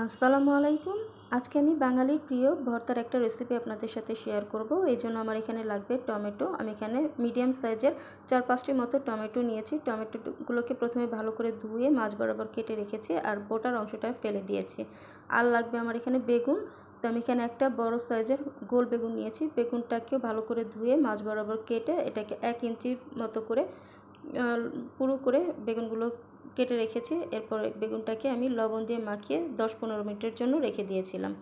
আসসালামু আলাইকুম। আজকে আমি বাঙালির প্রিয় ভর্তার একটা রেসিপি আপনাদের সাথে শেয়ার করব। এই জন্য আমার এখানে লাগবে টমেটো। আমি এখানে মিডিয়াম সাইজের চার পাঁচটির মতো টমেটো নিয়েছি। টমেটোগুলোকে প্রথমে ভালো করে ধুয়ে মাছ বরাবর কেটে রেখেছি আর বোটার অংশটা ফেলে দিয়েছি। আর লাগবে আমার এখানে বেগুন। তো আমি এখানে একটা বড় সাইজের গোল বেগুন নিয়েছি। বেগুনটাকেও ভালো করে ধুয়ে মাছ বরাবর কেটে এটাকে এক ইঞ্চির মতো করে পুরো করে বেগুনগুলো কেটে রেখেছি। এরপরে বেগুনটাকে আমি লবণ দিয়ে মাখিয়ে দশ পনেরো মিনিটের জন্য রেখে দিয়েছিলাম।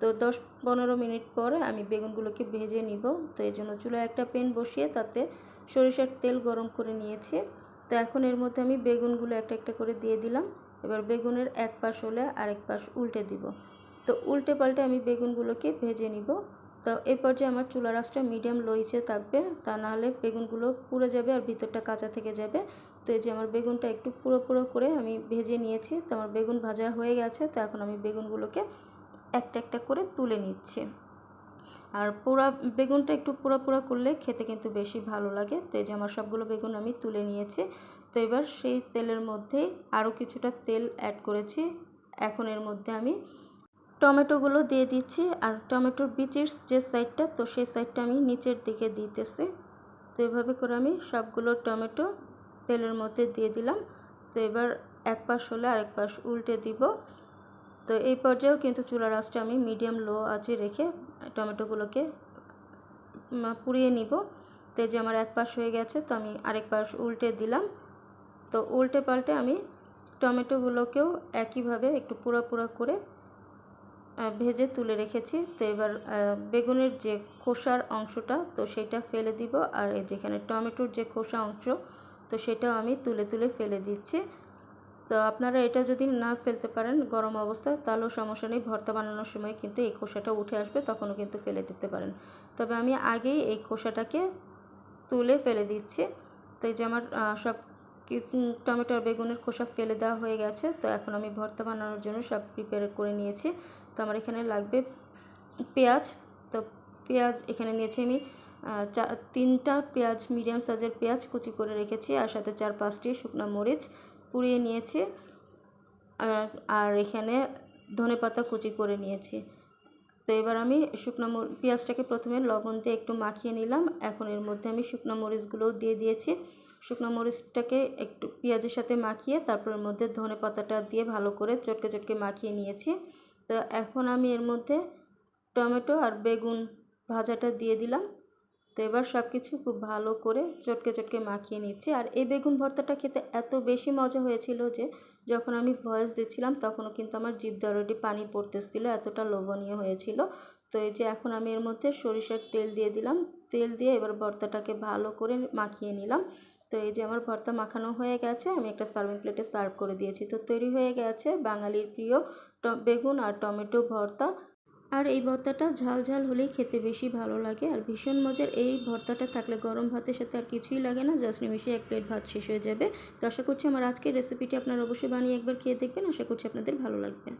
তো দশ পনেরো মিনিট পরে আমি বেগুনগুলোকে ভেজে নিব। তো এই জন্য চুলায় একটা পেন বসিয়ে তাতে সরিষার তেল গরম করে নিয়েছি। তো এখন এর মধ্যে আমি বেগুনগুলো একটা একটা করে দিয়ে দিলাম। এবার বেগুনের এক পাশ হলে আরেক পাশ উল্টে দিব। তো উল্টে পাল্টে আমি বেগুনগুলোকে ভেজে নিব। তো এই পর্যায়ে আমার চুলা রাসটা মিডিয়াম লোইচে থাকবে। তা নাহলে বেগুনগুলো পুড়ে যাবে আর ভিতরটা কাঁচা থেকে যাবে। তো এই যে আমার বেগুনটা একটু পুরো পুরো করে আমি ভেজে নিয়েছি। তো আমার বেগুন ভাজা হয়ে গেছে। তো এখন আমি বেগুনগুলোকে একটা একটা করে তুলে নিচ্ছি। আর পোড়া বেগুনটা একটু পোড়া পোড়া করলে খেতে কিন্তু বেশি ভালো লাগে। তো এই যে আমার সবগুলো বেগুন আমি তুলে নিয়েছি। তো এবার সেই তেলের মধ্যে আরও কিছুটা তেল অ্যাড করেছি। এখন এর মধ্যে আমি টমেটোগুলো দিয়ে দিচ্ছি আর টমেটোর বিচের যে সাইডটা তো সেই সাইডটা আমি নিচের দিকে দিতেছি। তো এভাবে করে আমি সবগুলো টমেটো তেলের মধ্যে দিয়ে দিলাম। তো এবার এক পাশ হলে আরেক পাশ উল্টে দিব। তো এই পর্যায়েও কিন্তু চুলার আঁচটা আমি মিডিয়াম লো আঁচে রেখে টমেটোগুলোকে পুড়িয়ে নিব। তো যে আমার এক পাশ হয়ে গেছে, তো আমি আরেক পাশ উল্টে দিলাম। তো উল্টে পাল্টে আমি টমেটোগুলোকেও একইভাবে একটু পুরো পুরো করে ভেজে তুলে রেখেছি। তো এবার বেগুনের যে খোসার অংশটা, তো সেটা ফেলে দিব। আর এই যেখানে টমেটোর যে খোসা অংশ, তো সেটাও আমি তুলে তুলে ফেলে দিচ্ছি। তো আপনারা এটা যদি না ফেলতে পারেন গরম অবস্থায়, তাহলেও সমস্যা নেই। ভর্তা বানানোর সময় কিন্তু এই খোসাটা উঠে আসবে, তখনও কিন্তু ফেলে দিতে পারেন। তবে আমি আগেই এই খোসাটাকে তুলে ফেলে দিচ্ছি। তো এই যে আমার সব টমেটো আর বেগুনের খোসা ফেলে দেওয়া হয়ে গেছে। তো এখন আমি ভর্তা বানানোর জন্য সব প্রিপেয়ার করে নিয়েছি। তো আমার এখানে লাগবে পেঁয়াজ। তো পেঁয়াজ এখানে নিয়েছি আমি তিনটা পেঁয়াজ মিডিয়াম সাইজের পেঁয়াজ কুচি করে রেখেছি আর সাথে চার পাঁচটি শুকনো মরিচ পুড়িয়ে নিয়েছি। আর এখানে ধনে পাতা কুচি করে নিয়েছি। তো এবার আমি শুকনো পেঁয়াজটাকে প্রথমে লবণ দিয়ে একটু মাখিয়ে নিলাম। এখন এর মধ্যে আমি শুকনো মরিচগুলোও দিয়ে দিয়েছি। শুকনো মরিচটাকে একটু পেঁয়াজের সাথে মাখিয়ে তারপরের মধ্যে ধনে পাতাটা দিয়ে ভালো করে চটকে চটকে মাখিয়ে নিয়েছি। তো এখন আমি এর মধ্যে টমেটো আর বেগুন ভাজাটা দিয়ে দিলাম। তো এবার সব কিছু খুব ভালো করে চটকে চটকে মাখিয়ে নিচ্ছি। আর এই বেগুন ভর্তাটা খেতে এত বেশি মজা হয়েছিল যে, যখন আমি ভয়েস দিচ্ছিলাম তখনও কিন্তু আমার জিভ দরটি পানি পড়তেছিল, এতটা লোভনীয় হয়েছিল। তো এই যে এখন আমি এর মধ্যে সরিষার তেল দিয়ে দিলাম। তেল দিয়ে এবার ভর্তাটাকে ভালো করে মাখিয়ে নিলাম। তো এই যে আমার ভর্তা মাখানো হয়ে গেছে, আমি একটা সার্ভিং প্লেটে সার্ভ করে দিয়েছি। তো তৈরি হয়ে গেছে বাঙালির প্রিয় বেগুন আর টমেটো ভর্তা। আর এই ভর্তাটা ঝাল ঝাল হলেই খেতে বেশি ভালো লাগে। আর ভীষণ মজার এই ভর্তাটা থাকলে গরম ভাতের সাথে আর কিছুই লাগে না, জাস্ট নিমিশে এক প্লেট ভাত শেষ হয়ে যাবে। তো আশা করছি আমার আজকের রেসিপিটি আপনারা অবশ্যই বানিয়ে একবার খেয়ে দেখবেন। আশা করছি আপনাদের ভালো লাগবে।